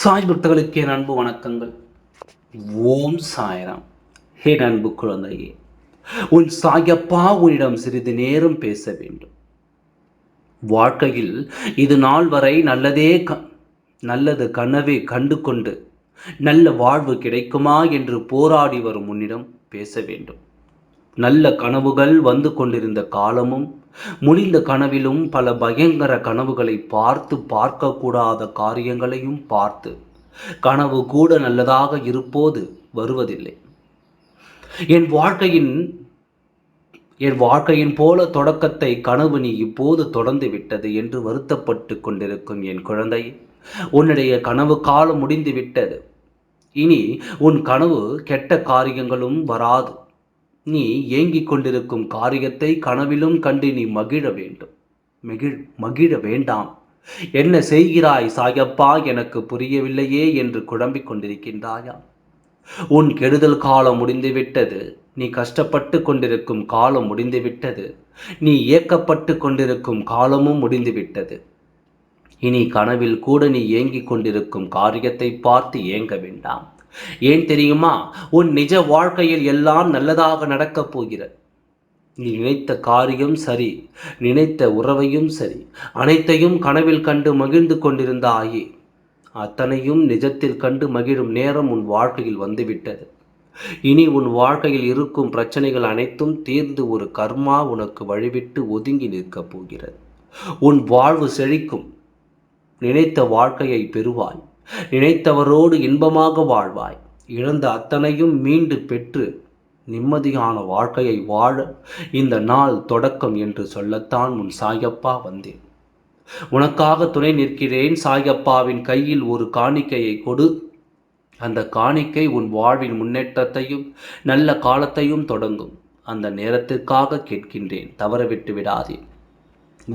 சாய் பக்தர்களுக்கே அன்பு வணக்கங்கள். ஓம் சாய்ராம். ஹே அன்பு குழந்தையே உன் சாயப்பா உன்னிடம் சிறிது நேரம் பேச வேண்டும். வாழ்க்கையில் இது நாள் வரை நல்லதே க நல்லது கனவே கண்டு கொண்டு நல்ல வாழ்வு கிடைக்குமா என்று போராடி வரும் உன்னிடம் பேச வேண்டும். நல்ல கனவுகள் வந்து கொண்டிருந்த காலமும் முடிந்த கனவிலும் பல பயங்கர கனவுகளை பார்த்து பார்க்கக்கூடாத காரியங்களையும் பார்த்து கனவு கூட நல்லதாக இருப்போது வருவதில்லை. என் வாழ்க்கையின் என் வாழ்க்கையின் போல தொடக்கத்தை கனவு நீ இப்போது தொடர்ந்து விட்டது என்று வருத்தப்பட்டு கொண்டிருக்கும் என் குழந்தை உன்னுடைய கனவு காலம் முடிந்து விட்டது. இனி உன் கனவு கெட்ட காரியங்களும் வராது. நீ ஏங்கிக் கொண்டிருக்கும் காரியத்தை கனவிலும் கண்டு நீ மகிழ வேண்டும். மகிழ் மகிழ வேண்டாம். என்ன செய்கிறாய் சாயப்பா? எனக்கு புரியவில்லையே என்று குழம்பிக் கொண்டிருக்கின்றாயா? உன் கெடுதல் காலம் முடிந்துவிட்டது. நீ கஷ்டப்பட்டு கொண்டிருக்கும் காலம் முடிந்துவிட்டது. நீ ஏக்கப்பட்டு கொண்டிருக்கும் காலமும் முடிந்துவிட்டது. இனி கனவில் கூட நீ ஏங்கிக் கொண்டிருக்கும் காரியத்தை பார்த்து ஏங்க வேண்டாம். ஏன் தெரியுமா? உன் நிஜ வாழ்க்கையில் எல்லாம் நல்லதாக நடக்கப் போகிறது. நீ நினைத்த காரியம் சரி நினைத்த உறவையும் சரி அனைத்தையும் கனவில் கண்டு மகிழ்ந்து கொண்டிருந்தாயே. அத்தனையும் நிஜத்தில் கண்டு மகிழும் நேரம் உன் வாழ்க்கையில் வந்துவிட்டது. இனி உன் வாழ்க்கையில் இருக்கும் பிரச்சனைகள் அனைத்தும் தீர்ந்து ஒரு கர்மா உனக்கு வழிவிட்டு ஒதுங்கி நிற்கப் போகிறது. உன் வாழ்வு செழிக்கும். நினைத்த வாழ்க்கையை பெறுவாய். நினைத்தவரோடு இன்பமாக வாழ்வாய். இழந்த அத்தனையும் மீண்டு பெற்று நிம்மதியான வாழ்க்கையை வாழ இந்த நாள் தொடக்கம் என்று சொல்லத்தான் உன் சாயப்பா வந்தேன். உனக்காக துணை நிற்கிறேன் சாயப்பாவின் கையில் ஒரு காணிக்கையை கொடு. அந்த காணிக்கை உன் வாழ்வின் முன்னேற்றத்தையும் நல்ல காலத்தையும் தொடங்கும். அந்த நேரத்திற்காக கேட்கின்றேன். தவறவிட்டு விடாதே.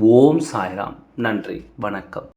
ஓம் சாய்ராம். நன்றி. வணக்கம்.